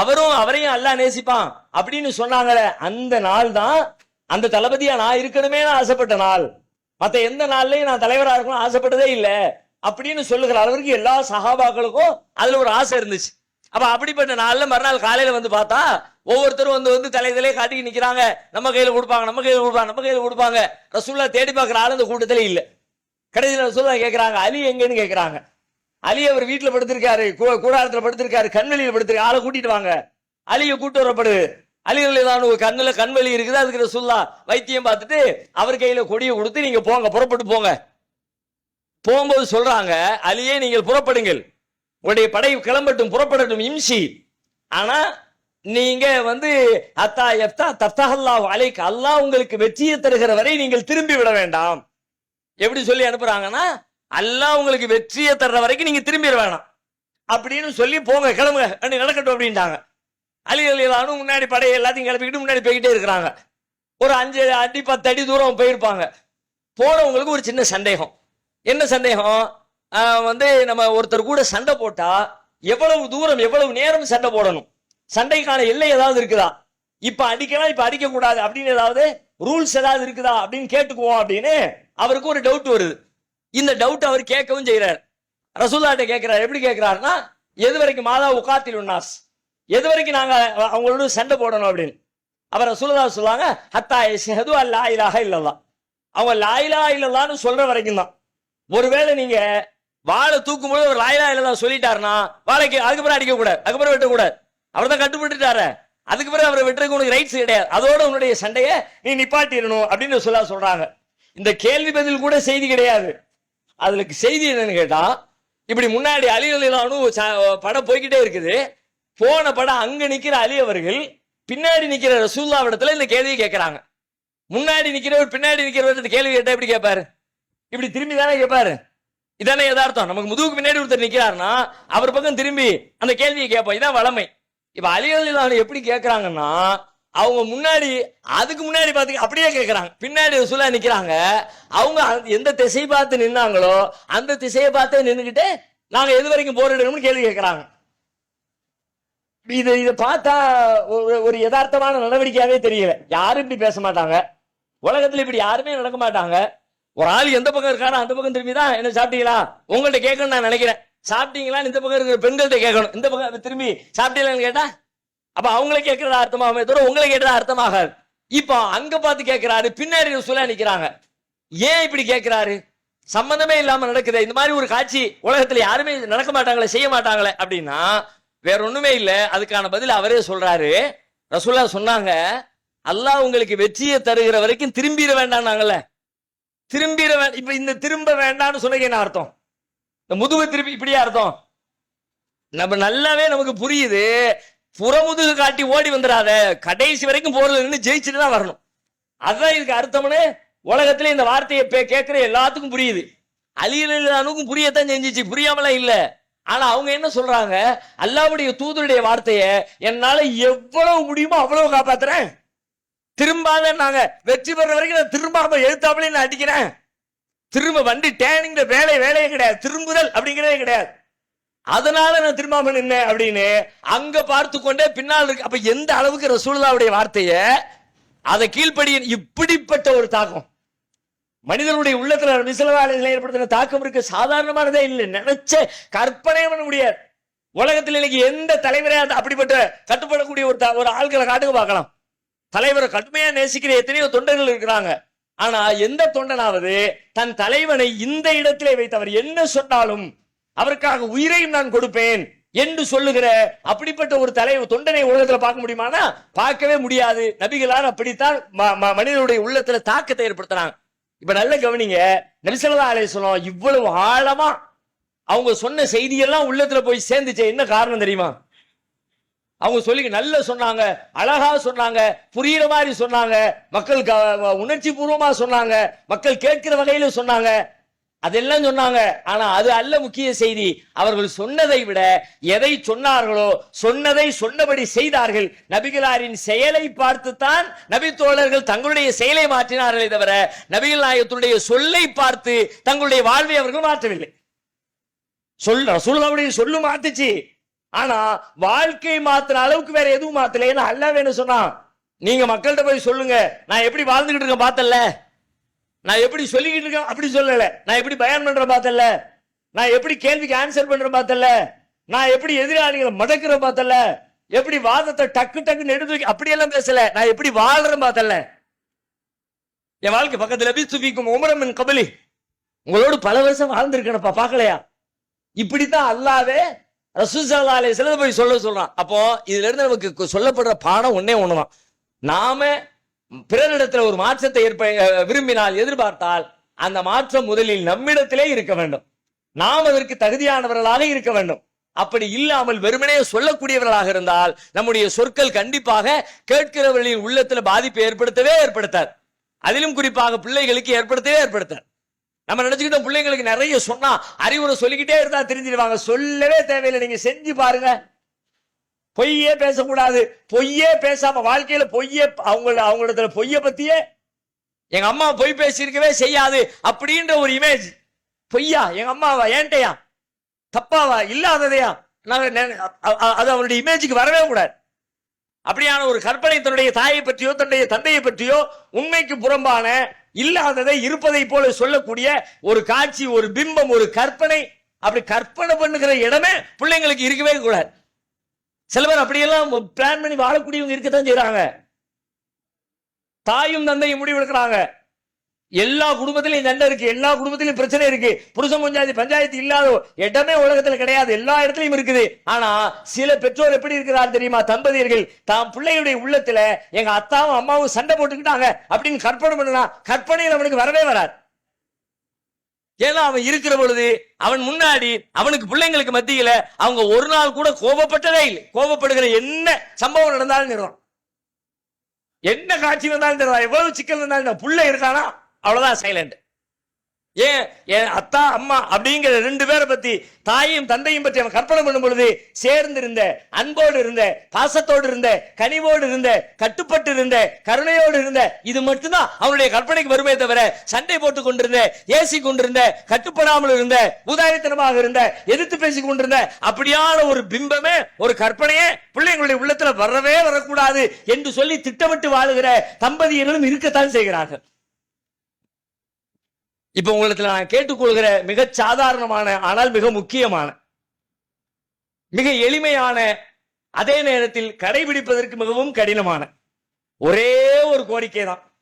Speaker 1: அவரும் அவரையும் அல்லாஹ் நேசிப்பான் அப்படின்னு சொன்னாங்களே அந்த நாள் தான் அந்த தளபதியா நான் இருக்கணுமே ஆசைப்பட்ட நாள். மற்ற எந்த நாள்லயும் நான் தலைவராக இருக்கணும் ஆசைப்பட்டதே இல்லை. அப்படின்னு சொல்லுகிற அளவிற்கு எல்லா சகாபாக்களுக்கும் அதுல ஒரு ஆசை இருந்துச்சு. அப்ப அப்படிப்பட்ட நாள்ல மறுநாள் காலையில வந்து பார்த்தா ஒவ்வொருத்தரும் வந்து வந்து தலை தலையை காட்டி நிக்கிறாங்க. நம்ம கையில கொடுப்பாங்க நம்ம கையில கொடுப்பாங்க நம்ம கையில கொடுப்பாங்க. ரசூல்லா தேடி பார்க்குற ஆள் அந்த கூட்டத்திலே இல்லை. கடைசியில் ரசூல்லா கேட்குறாங்க அலி எங்கன்னு கேட்குறாங்க அலி அவர் வீட்டில் படுத்திருக்காரு கூடாரத்தில் படுத்திருக்காரு கண்வெளியில் படுத்திருக்காரு ஆளை கூட்டிட்டு வாங்க. அலியை கூட்டு வரப்படு. அலிகள் ஏதாவது கண்ணில் கண்ணுல கண்வெளி இருக்குது அதுக்கு ரசூல்லா வைத்தியம் பார்த்துட்டு அவர் கையில கொடியை கொடுத்து நீங்க போங்க புறப்பட்டு போங்க. போகும்போது சொல்றாங்க அலியே நீங்கள் புறப்படுங்கள். உங்களுடைய படை கிளம்பட்டும் புறப்படட்டும் இம்சி. ஆனா நீங்க வந்து அத்தா எப்தா தஃப்தஹல்லாஹு அலைக்கு அல்லாஹ் உங்களுக்கு வெற்றியை தருகிற வரை நீங்கள் திரும்பி விட வேண்டாம். எப்படி சொல்லி அனுப்புறாங்கன்னா அல்லாஹ் உங்களுக்கு வெற்றியை தர்ற வரைக்கும் நீங்க திரும்பிட வேணாம். அப்படின்னு சொல்லி போங்க கிளம்புங்க அப்படி நடக்கட்டும் அப்படின்ட்டாங்க. அலி அலிலானும் முன்னாடி படையை எல்லாத்தையும் கிளப்பிக்கிட்டு முன்னாடி போய்கிட்டே இருக்கிறாங்க. ஒரு அஞ்சு அடி பத்து அடி தூரம் போயிருப்பாங்க. போனவங்களுக்கு ஒரு சின்ன சந்தேகம். என்ன சந்தேகம்? வந்து நம்ம ஒருத்தர் கூட சண்டை போட்டா எவ்வளவு தூரம் எவ்வளவு நேரம் சண்டை போடணும்? சண்டைக்கான எல்லை ஏதாவது இருக்குதா? இப்ப அடிக்கலாம் இப்ப அடிக்க கூடாது அப்படின்னு ஏதாவது ரூல்ஸ் ஏதாவது இருக்குதா? அப்படின்னு கேட்டுக்குவோம் அப்படின்னு அவருக்கு ஒரு டவுட் வருது. இந்த டவுட் அவர் கேட்கவும் செய்கிறார் ரசூல்லாட்ட கேட்கிறார். எப்படி கேட்கிறாருன்னா எது வரைக்கும் மாதா உகாத்தில் உன்னாஸ்? எது வரைக்கும் நாங்க அவங்களோட சண்டை போடணும் அப்படின்னு? அவர் ரசூல்லா சொல்லுவாங்க ஹத்தா எது அல்லா இலாஹ அவங்க லாயிலா இல்லல்லான்னு சொல்ற வரைக்கும் தான். ஒருவேளை நீங்க வாழை தூக்கும்போது ஒரு லாயிலா இல்லதான் சொல்லிட்டாருன்னா வாழைக்கு அதுக்கப்புறம் அடிக்க கூடாது அதுக்கப்புறம் வெட்டக்கூடாது. அவர் தான் கட்டுப்பட்டுட்டாரு. அதுக்கு பிறகு அவரை விட்டுறதுக்கு உனக்கு ரைட்ஸ் கிடையாது. அதோட உன்னுடைய சண்டையை நீ நிப்பாட்டிடணும் அப்படின்னு சொல்ல சொல்றாங்க. இந்த கேள்வி பதில் கூட செய்தி கிடையாது. அதுல செய்தி என்னன்னு கேட்டா இப்படி முன்னாடி அலி அலிலானும் படம் போய்கிட்டே இருக்குது. போன படம் அங்க நிக்கிற அலி அவர்கள் பின்னாடி நிக்கிற ரசூல்லாவிடத்துல இந்த கேள்வியை கேட்குறாங்க முன்னாடி நிக்கிறவர் பின்னாடி நிக்கிறவர் இந்த கேள்வி கேட்டா எப்படி கேட்பாரு? இப்படி திரும்பி தானே கேட்பாரு? இதானே யதார்த்தம். நமக்கு முதுகுக்கு பின்னாடி ஒருத்தர் நிக்கிறாருன்னா அவர் பக்கம் திரும்பி அந்த கேள்வியை கேட்போம். இதான் வளமை. இப்ப அலி எப்படி கேட்கறாங்கன்னா அவங்க முன்னாடி அதுக்கு முன்னாடி பார்த்து அப்படியே கேட்கறாங்க பின்னாடி ரசூலா நிற்கிறாங்க அவங்க எந்த திசை பார்த்து நின்னாங்களோ அந்த திசையை பார்த்து நின்றுக்கிட்டு நாங்கள் எது வரைக்கும் போரிடணும்னு கேள்வி கேட்கறாங்க இது இதை பார்த்தா ஒரு ஒரு யதார்த்தமான நடவடிக்கையாகவே தெரியல. யாரும் இப்படி பேச மாட்டாங்க. உலகத்தில் இப்படி யாருமே நடக்க மாட்டாங்க. ஒரு ஆள் எந்த பக்கம் இருக்காரோ அந்த பக்கம் திரும்பி தான் என்ன சாப்பிட்டீங்களா? உங்கள்கிட்ட கேட்கணும்னு நான் நினைக்கிறேன். சாப்பிட்டீங்களான்னு இந்த பக்கம் இருக்கிற பெண்கள்கிட்ட கேட்கணும். இந்த பக்கம் திரும்பி சாப்பிட்டீங்களான்னு கேட்டா அப்ப அவங்கள கேட்கறது அர்த்தமாகுமே தவிர உங்களை கேட்டதா அர்த்தமாகாது. இப்போ அங்க பார்த்து கேட்கிறாரு பின்னாடி சொல்ல நிக்கிறாங்க. ஏன் இப்படி கேட்கிறாரு? சம்பந்தமே இல்லாம நடக்குது. இந்த மாதிரி ஒரு காட்சி உலகத்துல யாருமே நடக்க மாட்டாங்களே செய்ய மாட்டாங்களே அப்படின்னா வேற ஒண்ணுமே இல்லை. அதுக்கான பதில் அவரே சொல்றாரு. ரசூல்லா சொன்னாங்க அல்லாஹ் உங்களுக்கு வெற்றியை தருகிற வரைக்கும் திரும்பிட வேண்டாம்னாங்கல்ல. திரும்பிட இப்ப இந்த திரும்ப வேண்டாம்னு சொன்னீங்க என்ன அர்த்தம்? இந்த முதுகு திருப்பி இப்படியா அர்த்தம்? நம்ம நல்லாவே நமக்கு புரியுது. புறமுதுகு காட்டி ஓடி வந்துடாத கடைசி வரைக்கும் போறது நின்று ஜெயிச்சுட்டு தான் வரணும். அதுதான் இதுக்கு அர்த்தம்னு உலகத்துல இந்த வார்த்தையை பே- கேட்கிற எல்லாத்துக்கும் புரியுது. அலியலுக்கும் புரியத்தான் செஞ்சிச்சு. புரியாமலாம் இல்லை. ஆனா அவங்க என்ன சொல்றாங்க? அல்லாவுடைய தூதருடைய வார்த்தைய என்னால எவ்வளவு முடியுமோ அவ்வளவு காப்பாத்துறேன். திரும்பாத நாங்க வெற்றி பெற வரைக்கும் நான் திரும்பாம எழுத்தாமலே நான் அடிக்கிறேன். திரும்ப வண்டி டேனிங்கிற வேலை வேலையே கிடையாது. திரும்புதல் அப்படிங்கிறதே கிடையாது. அதனால நான் திரும்பாம நின்னேன் அப்படின்னு அங்க பார்த்து கொண்டே பின்னால் இருக்கு. அப்ப எந்த அளவுக்கு ரசூலுல்லாவுடைய வார்த்தைய அதை கீழ்ப்படி இப்படிப்பட்ட ஒரு தாக்கம். மனிதனுடைய உள்ளத்துல விசலவாளையில் ஏற்படுத்தின தாக்கம் இருக்கு. சாதாரணமானதே இல்லை. நினைச்ச கற்பனை பண்ண முடியாது. உலகத்தில் இன்னைக்கு எந்த தலைவரே அந்த அப்படிப்பட்ட கட்டுப்படக்கூடிய ஒரு த- ஒரு ஆள்களை காட்டுக்கு பார்க்கலாம். தலைவரை கடுமையா நேசிக்கிற எத்தனையோ தொண்டர்கள் இருக்கிறாங்க. ஆனா எந்த தொண்டனாவது தன் தலைவனை இந்த இடத்திலே வைத்தவர் என்ன சொன்னாலும் அவருக்காக உயிரையும் நான் கொடுப்பேன் என்று சொல்லுகிற அப்படிப்பட்ட ஒரு தலைவர் தொண்டனை உலகத்துல பார்க்க முடியுமானா? பார்க்கவே முடியாது. நபிகளார் அப்படித்தான் ம- ம- மனிதனுடைய உள்ளத்துல தாக்கத்தை ஏற்படுத்துறாங்க. இப்ப நல்ல கவனிங்க நபிசல்லா அலைஹிஸ்ஸலாம் இவ்வளவு ஆழமா அவங்க சொன்ன செய்தியெல்லாம் உள்ளத்துல போய் சேர்ந்துச்சு என்ன காரணம் தெரியுமா? அவங்க சொல்லி நல்லா சொன்னாங்க அழகா சொன்னாங்க புரியுற மாதிரி சொன்னாங்க மக்கள் உணர்ச்சி பூர்வமா சொன்னாங்க மக்கள் கேட்கிற வகையில சொன்னாங்க. அதெல்லாம் சொன்னாங்க. ஆனா அது அல்ல முக்கிய செய்தி. அவர்கள் சொன்னதை விட எதை சொன்னார்களோ சொன்னதை சொன்னபடி செய்தார்கள். நபிகளாரின் செயலை பார்த்துத்தான் நபி தோழர்கள் தங்களுடைய செயலை மாற்றினார்களே தவிர நபிகள் நாயகத்துடைய சொல்லை பார்த்து தங்களுடைய வாழ்வை அவர்கள் மாற்றவில்லை. சொல் ரசூலுல்லாவுடைய சொல்லு மாத்துச்சு. ஆனா வாழ்க்கை மாத்துற அளவுக்கு வேற எதுவும் மாத்தல ஏன்னா அல்லாஹ் என்ன சொன்னான். நீங்க மக்கள்கிட்ட போய் சொல்லுங்க. நான் எப்படி வாழ்ந்துகிட்டு இருக்கேன் பார்த்தல நான் எப்படி சொல்லிக்கிட்டு இருக்கேன் அப்படி சொல்லல. நான் எப்படி பயன் பண்ற பார்த்தல நான் எப்படி கேள்விக்கு ஆன்சர் பண்ற பார்த்தல நான் எப்படி எதிராளிகளை மடக்கிற பார்த்தல எப்படி வாதத்தை டக்கு டக்குன்னு எடுத்து அப்படியெல்லாம் பேசல. நான் எப்படி வாழ்றேன் பார்த்தல என் வாழ்க்கை பக்கத்துல பி சுபிக்கும் உமரமின் கபலி. உங்களோடு பல வருஷம் வாழ்ந்திருக்கேனப்பா பார்க்கலையா? இப்படித்தான் அல்லாவே ரசூசல்லா அலைஹிஸ்ஸலாம் போய் சொல்ல சொல்றான். அப்போ இதுல இருந்து நமக்கு சொல்லப்படுற பாடம் ஒன்னே ஒண்ணுதான். நாம பிறரிடத்துல ஒரு மாற்றத்தை ஏற்ப விரும்பினால் எதிர்பார்த்தால் அந்த மாற்றம் முதலில் நம்மிடத்திலே இருக்க வேண்டும். நாம் அதற்கு தகுதியானவர்களாக இருக்க வேண்டும். அப்படி இல்லாமல் வெறுமனே சொல்லக்கூடியவர்களாக இருந்தால் நம்முடைய சொற்கள் கண்டிப்பாக கேட்கிறவர்களின் உள்ளத்துல பாதிப்பை ஏற்படுத்தவே ஏற்படுத்தார் அதிலும் குறிப்பாக பிள்ளைகளுக்கு ஏற்படுத்தவே ஏற்படுத்தார் நம்ம நினைச்சுக்கிட்டோம் பிள்ளைங்களுக்கு நிறைய சொன்னா அறிவுரை சொல்லிக்கிட்டே இருந்தா தெரிஞ்சிருவாங்க. சொல்லவே தேவையில்லை. நீங்க செஞ்சு பாருங்க. பொய்யே பேசக்கூடாது. பொய்யே பேசாம வாழ்க்கையில பொய்யே அவங்க அவங்களிடத்துல பொய்ய பத்தியே எங்க அம்மா பொய் பேசியிருக்கவே செய்யாது அப்படின்ற ஒரு இமேஜ் பொய்யா? எங்க அம்மாவா? ஏன்ட்டையா? தப்பாவா? இல்லாததையா? நாங்க அது அவருடைய இமேஜுக்கு வரவே கூடாது. அப்படியான ஒரு கற்பனை தன்னுடைய தாயை பற்றியோ தன்னுடைய தந்தையை பற்றியோ உண்மைக்கு புறம்பான இல்லாததை இருப்பதை போல சொல்லக்கூடிய ஒரு காட்சி ஒரு பிம்பம் ஒரு கற்பனை அப்படி கற்பனை பண்ணுகிற இடமே பிள்ளைங்களுக்கு இருக்கவே கூடாது. சில பேர் அப்படியெல்லாம் பிளான் பண்ணி வாழக்கூடியவங்க இருக்கத்தான் செய்யறாங்க தாயும் தந்தையும் முடிவு எடுக்கிறாங்க எல்லா குடும்பத்திலையும் சண்டை இருக்கு எல்லா குடும்பத்திலையும் பிரச்சனை இருக்கு. புருஷன் பஞ்சாயத்து பஞ்சாயத்து இல்லாத இடமே உலகத்துல கிடையாது எல்லா இடத்துலயும் இருக்குது. ஆனா சில பெற்றோர் எப்படி இருக்கிறார் தெரியுமா? தம்பதியர்கள் தாம் பிள்ளையுடைய உள்ளத்துல எங்க அத்தாவும் அம்மாவும் சண்டை போட்டுக்கிட்டாங்க அப்படின்னு கற்பனை பண்ணலாம். கற்பனையில் அவனுக்கு வரவே வராது. ஏன்னா அவன் இருக்கிற பொழுது அவன் முன்னாடி அவனுக்கு பிள்ளைங்களுக்கு மத்தியில அவங்க ஒரு நாள் கூட கோபப்பட்டதே இல்லை. கோபப்படுகிற என்ன சம்பவம் நடந்தாலும் நிறுவனம் என்ன காட்சி வந்தாலும் தெரியும். எவ்வளவு சிக்கல் இருந்தாலும் பிள்ளை இருக்கானா? அவ்வளவுதான் சைலண்ட் ஏன் என் அத்தா அம்மா அப்படிங்கிற ரெண்டு பேரை பத்தி தாயும் தந்தையும் பற்றி அவன் கற்பனை பண்ணும் பொழுது சேர்ந்திருந்த அன்போடு இருந்த பாசத்தோடு இருந்த கனிவோடு இருந்த கட்டுப்பட்டு இருந்த கருணையோடு இருந்த இது மட்டும்தான் அவனுடைய கற்பனைக்கு வருமே தவிர சண்டை போட்டு கொண்டிருந்த ஏசி கொண்டிருந்த கட்டுப்படாமல் இருந்த உதாரித்தனமாக இருந்த எதிர்த்து பேசி கொண்டிருந்த அப்படியான ஒரு பிம்பமே ஒரு கற்பனையே பிள்ளைங்களுடைய உள்ளத்துல வரவே வரக்கூடாது என்று சொல்லி திட்டமிட்டு வாழுகிற தம்பதியர்களும் இருக்கத்தான் செய்கிறார்கள். இப்ப உங்களுக்கு நான் கேட்டுக்கொள்கிற மிக சாதாரணமான ஆனால் மிக முக்கியமான மிக எளிமையான அதே நேரத்தில் கடைபிடிப்பதற்கு மிகவும் கடினமான ஒரே ஒரு கோரிக்கை தான்.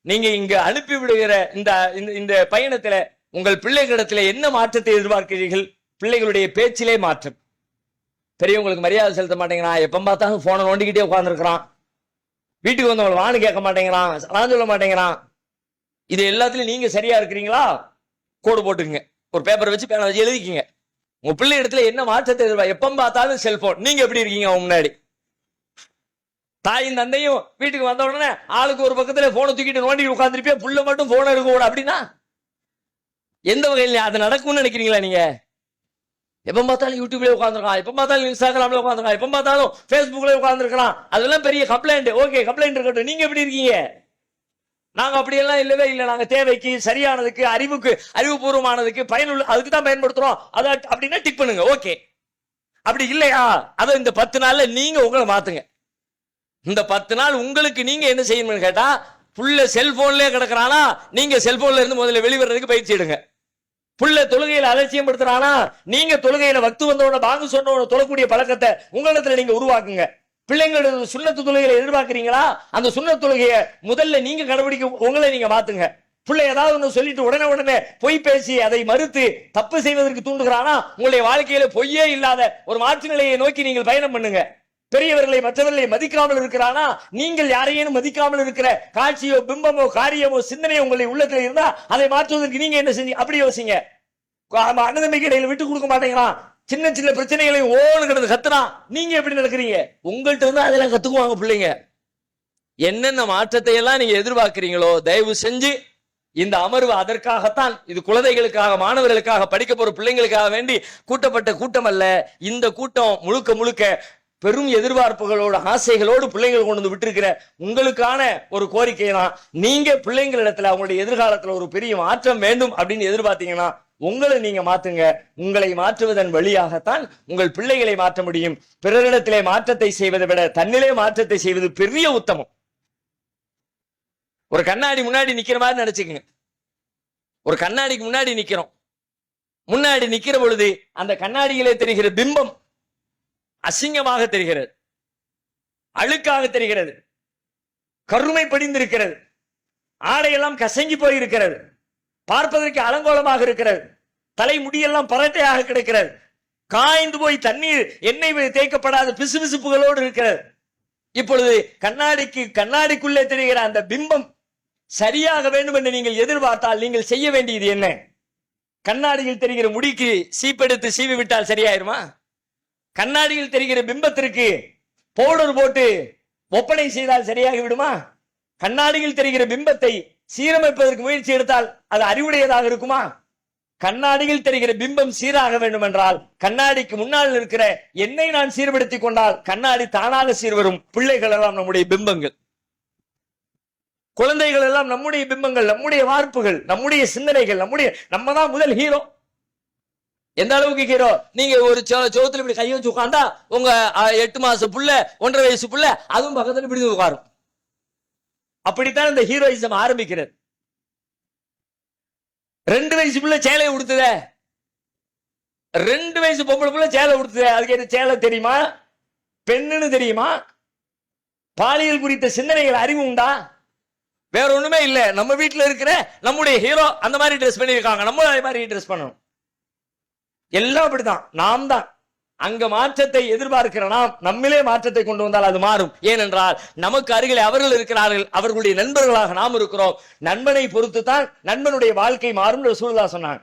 Speaker 1: நீங்க இங்க அனுப்பி விடுகிற இந்த இந்த- இந்த பயணத்துல உங்கள் பிள்ளைகளிடத்துல என்ன மாற்றத்தை எதிர்பார்க்கிறீர்கள்? பிள்ளைகளுடைய பேச்சிலே மாற்றம். பெரியவங்களுக்கு மரியாதை செலுத்த மாட்டேங்கிறான். எப்ப பார்த்தாலும் போனை நோண்டிக்கிட்டே உட்காந்துருக்கிறான் வீட்டுக்கு வந்தவங்களை வான்னு கேட்க மாட்டேங்கிறான். நான் சொல்ல மாட்டேங்கிறான். இது எல்லாத்துலயும் நீங்க சரியா இருக்கிறீங்களா? கோடு போட்டுக்குங்க. ஒரு பேப்பர் வச்சு பேனை வச்சு எழுதிக்கிங்க. உங்க பிள்ளை இடத்துல என்ன மாற்றத்தை எதிர்பார்க்க எப்ப பார்த்தாலும் செல்போன் நீங்க எப்படி இருக்கீங்க அவங்க முன்னாடி? தாயும் தந்தையும் வீட்டுக்கு வந்த உடனே ஆளுக்கு ஒரு பக்கத்துல போனை தூக்கிட்டு நோண்டி உட்காந்துருப்பியா புள்ள மட்டும் போன இருக்க கூட அப்படின்னா? எந்த வகையில் அது நடக்கும்னு நினைக்கிறீங்களா நீங்க? எப்ப பார்த்தாலும் யூடியூப்ல உட்காந்துருக்கான் எப்ப பார்த்தாலும் இன்ஸ்டாகிராம்ல உட்காந்துருக்கான் எப்ப பார்த்தாலும் ஃபேஸ்புக்ல உட்காந்துருக்கான் அதெல்லாம் பெரிய கம்ப்ளைண்ட் ஓகே கம்ப்ளைண்ட் இருக்கட்டும். நீங்க எப்படி இருக்கீங்க? நாங்க அப்படியெல்லாம் இல்லவே இல்லை. நாங்க தேவைக்கு சரியானதுக்கு அறிவுக்கு அறிவுபூர்வமானதுக்கு பயனுள்ள அதுக்கு தான் பயன்படுத்துறோம். அதை அப்படின்னா டிக் பண்ணுங்க. ஓகே அப்படி இல்லையா? அதை இந்த பத்து நாள்ல நீங்க உங்களை மாத்துங்க. இந்த பத்து நாள் உங்களுக்கு நீங்க என்ன செய்யணும்னு கேட்டா புள்ள செல்போன்லயே கிடக்குறானா நீங்க செல்போன்ல இருந்து முதல்ல வெளிவரதுக்கு பயிற்சி எடுங்க. புள்ள தொழுகையில அலட்சியம் படுத்துறானா நீங்க தொழுகையில வக்து வந்தவன பாங்கு சொன்னவன தொழக்கூடிய பழக்கத்தை உங்களிடத்துல நீங்க உருவாக்குங்க. பிள்ளைங்களோட சுண்ணத்து தொழுகையில எதிர்பார்க்கறீங்களா? அந்த சுண்ணத் தொழுகையை முதல்ல நீங்க கடைபிடிக்க உங்களை நீங்க மாத்துங்க. பிள்ளை ஏதாவது ஒன்று சொல்லிட்டு உடனே உடனே பொய் பேசி அதை மறுத்து தப்பு செய்வதற்கு தூண்டுகிறானா? உங்களுடைய வாழ்க்கையில பொய்யே இல்லாத ஒரு மாற்று நிலையை நோக்கி நீங்கள் பயணம் பண்ணுங்க. பெரியவர்களை மற்றவர்களை மதிக்காமல் இருக்கிறானா? நீங்கள் யாரையும் மதிக்காமல் இருக்கிற காட்சியோ பிம்பமோ காரியமோ சிந்தனையோ உங்களுடைய உள்ளத்தில் இருந்தா அதை மாற்றுவதற்கு நீங்க என்ன செஞ்சீங்க? அப்படி யோசிங்க. அண்ணதம்பிக்கை இடையில விட்டு கொடுக்க மாட்டேங்கிறான். சின்ன சின்ன பிரச்சனைகளை ஓனு கிடந்து கத்துனா நீங்க எப்படி நடக்கிறீங்க? உங்கள்கிட்ட இருந்து அதெல்லாம் கத்துக்குவாங்க பிள்ளைங்க. என்னென்ன மாற்றத்தை எல்லாம் நீங்க எதிர்பார்க்கிறீங்களோ தயவு செஞ்சு இந்த அமர்வு அதற்காகத்தான் இது குழந்தைகளுக்காக மாணவர்களுக்காக படிக்க போற பிள்ளைங்களுக்காக வேண்டி கூட்டப்பட்ட கூட்டம் அல்ல இந்த கூட்டம் முழுக்க முழுக்க பெரும் எதிர்பார்ப்புகளோடு ஆசைகளோடு பிள்ளைகள் கொண்டு வந்து விட்டுருக்கிற உங்களுக்கான ஒரு கோரிக்கை தான் நீங்க பிள்ளைங்களிடத்துல அவங்களுடைய எதிர்காலத்துல ஒரு பெரிய மாற்றம் வேண்டும் அப்படின்னு எதிர்பார்த்தீங்கன்னா உங்களை நீங்க மாத்துங்க. உங்களை மாற்றுவதன் வழியாகத்தான் உங்கள் பிள்ளைகளை மாற்ற முடியும். பிறரிடத்திலே மாற்றத்தை செய்வதை விட தன்னிலே மாற்றத்தை செய்வது பெரிய உத்தமம். ஒரு கண்ணாடி முன்னாடி நிக்கிற மாதிரி நினைச்சுக்கங்க. ஒரு கண்ணாடிக்கு முன்னாடி நிக்கிறோம். முன்னாடி நிக்கிற பொழுது அந்த கண்ணாடியிலே தெரிகிற பிம்பம் அசிங்கமாக தெரிகிறது. அழுக்காக தெரிகிறது. கருமை படிந்திருக்கிறது. ஆடையெல்லாம் கசங்கி போயிருக்கிறது. பார்ப்பதற்கு அலங்கோலமாக இருக்கிறது. தலை முடியெல்லாம் பரட்டையாக கிடக்கிறது. காய்ந்து போய் தண்ணீர் எண்ணெய் தேய்க்கப்படாத பிசுபிசுப்புகளோடு இருக்கிறது. இப்பொழுது கண்ணாடிக்கு கண்ணாடிக்குள்ளே தெரிகிற அந்த பிம்பம் சரியாக வேண்டும் என்று நீங்கள் எதிர்பார்த்தால் நீங்கள் செய்ய வேண்டியது என்ன? கண்ணாடியில் தெரிகிற முடிக்கு சீப்பெடுத்து சீவி விட்டால் சரியாயிருமா? கண்ணாடியில் தெரிகிற பிம்பத்திற்கு பவுடர் போட்டு ஒப்பனை செய்தால் சரியாகி விடுமா கண்ணாடியில் தெரிகிற பிம்பத்தை சீரமைப்பதற்கு முயற்சி எடுத்தால் அது அறிவுடையதாக இருக்குமா? கண்ணாடியில் தெரிகிற பிம்பம் சீராக வேண்டும் என்றால் கண்ணாடிக்கு முன்னால் இருக்கிற என்னை நான் சீர்படுத்திக் கொண்டால் கண்ணாடி தானாக சீர்வரும். பிள்ளைகள் எல்லாம் நம்முடைய பிம்பங்கள். குழந்தைகள் எல்லாம் நம்முடைய பிம்பங்கள் நம்முடைய வார்ப்புகள் நம்முடைய சிந்தனைகள் நம்முடைய நம்ம தான் முதல் ஹீரோ. எந்த அளவுக்கு ஹீரோ? நீங்க ஒரு சோ- சோத்துல இப்படி கையை வச்சு உட்காந்தா உங்க எட்டு மாசம் புள்ள ஒன்றரை வயசு புள்ள அதுவும் பக்கத்துல இப்படி உட்காரும். அப்படித்தான் இந்த ஹீரோயிசம் ஆரம்பிக்கிறது. ரெண்டு வயசு பிள்ளை சேலையை உடுத்துதே? ரெண்டு வயசு பொம்பளை பிள்ளை சேலை உடுத்துதே? அதுக்கு என்ன சேலை தெரியுமா? பெண்ணுன்னு தெரியுமா? பாலியல் குறித்த சிந்தனைகள் அறிவு உண்டா? வேற ஒண்ணுமே இல்ல. நம்ம வீட்டில் இருக்கிற நம்முடைய ஹீரோ அந்த மாதிரி ட்ரெஸ் பண்ணியிருக்காங்க. நம்ம அதே மாதிரி ட்ரெஸ் பண்ணணும். எல்லாம் அப்படிதான் நாம் தான் அங்க மாற்றத்தை எதிர்பார்க்கிற நாம் நம்மிலே மாற்றத்தை கொண்டு வந்தால் அது மாறும். ஏனென்றால் நமக்கு அருகில் அவர்கள் இருக்கிறார்கள் அவர்களுடைய நண்பர்களாக நாம் இருக்கிறோம். நண்பனை பொறுத்து தான் நண்பனுடைய வாழ்க்கை மாறும் ரசூலுல்லாஹ் சொன்னாங்க.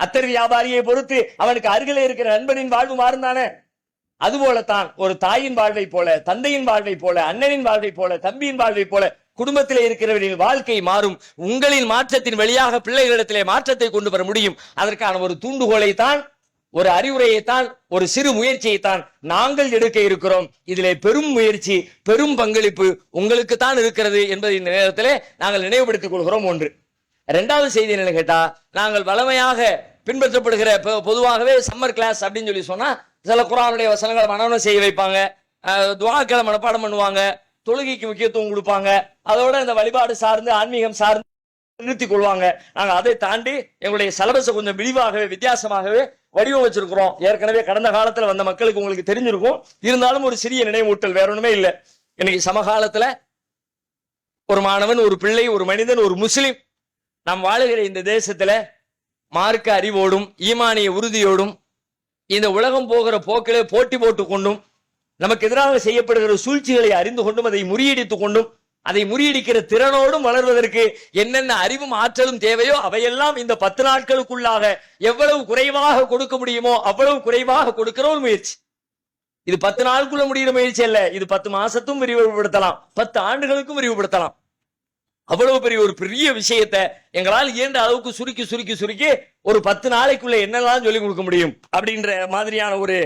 Speaker 1: அத்தர் வியாபாரியை பொறுத்து அவனுக்கு அருகிலே இருக்கிற நண்பனின் வாழ்வு மாறும் தானே? அதுபோலத்தான் ஒரு தாயின் வாழ்வை போல தந்தையின் வாழ்வை போல அண்ணனின் வாழ்வை போல தம்பியின் வாழ்வை போல குடும்பத்திலே இருக்கிறவர்களின் வாழ்க்கை மாறும். உங்களின் மாற்றத்தின் வழியாக பிள்ளைகளிடத்திலே மாற்றத்தை கொண்டு வர முடியும். அதற்கான ஒரு தூண்டுகோலை தான் ஒரு அறிவுரையை தான் ஒரு சிறு முயற்சியை தான் நாங்கள் எடுக்க இருக்கிறோம். இதிலே பெரும் முயற்சி பெரும் பங்களிப்பு உங்களுக்கு தான் இருக்கிறது என்பதை இந்த நேரத்தில் நாங்கள் நினைவுபடுத்திக் கொள்கிறோம் ஒன்று. ரெண்டாவது செய்தி என்ன கேட்டா நாங்கள் வளமையாக பின்பற்றப்படுகிற பொதுவாகவே சம்மர் கிளாஸ் அப்படின்னு சொல்லி சொன்னா சில குரானுடைய வசனங்களை மனனம் செய்ய வைப்பாங்க. அஹ், மனப்பாடம் பண்ணுவாங்க. தொழுகைக்கு முக்கியத்துவம் கொடுப்பாங்க. அதோட இந்த வழிபாடு சார்ந்து ஆன்மீகம் சார்ந்து நிறுத்திக் கொள்வாங்க. நாங்கள் அதை தாண்டி எங்களுடைய சிலபஸை கொஞ்சம் விரிவாகவே வித்தியாசமாகவே வடிவமைச்சிருக்கிறோம் ஏற்கனவே கடந்த காலத்துல வந்த மக்களுக்கு உங்களுக்கு தெரிஞ்சிருக்கும். இருந்தாலும் ஒரு சிறிய நினைவூட்டல் வேற ஒண்ணுமே இல்லை. இன்னைக்கு சமகாலத்துல ஒரு மாணவன் ஒரு பிள்ளை ஒரு மனிதன் ஒரு முஸ்லிம் நாம் வாழுகிற இந்த தேசத்துல மார்க்க அறிவோடும் ஈமானிய உறுதியோடும் இந்த உலகம் போகிற போக்கிலே போட்டி போட்டுக் கொண்டும் நமக்கு எதிராக செய்யப்படுகிற சூழ்ச்சிகளை அறிந்து கொண்டும் அதை முறியடித்துக் கொண்டும் அதை முறியடிக்கிற திறனோடும் வளர்வதற்கு என்னென்ன அறிவும் ஆற்றலும் தேவையோ அவையெல்லாம் இந்த பத்து நாட்களுக்குள்ளாக எவ்வளவு குறைவாக கொடுக்க முடியுமோ அவ்வளவு குறைவாக கொடுக்கிற ஒரு முயற்சி. இது பத்து நாளுக்குள்ள முடிகிற முயற்சி அல்ல. இது பத்து மாசத்தும் விரிவுபடுத்தலாம். பத்து ஆண்டுகளுக்கும் விரிவுபடுத்தலாம். அவ்வளவு பெரிய ஒரு பெரிய விஷயத்தை எங்களால் இயன்ற அளவுக்கு சுருக்கி சுருக்கி சுருக்கி ஒரு பத்து நாளைக்குள்ள என்னெல்லாம் சொல்லி கொடுக்க முடியும் அப்படின்ற மாதிரியான ஒரு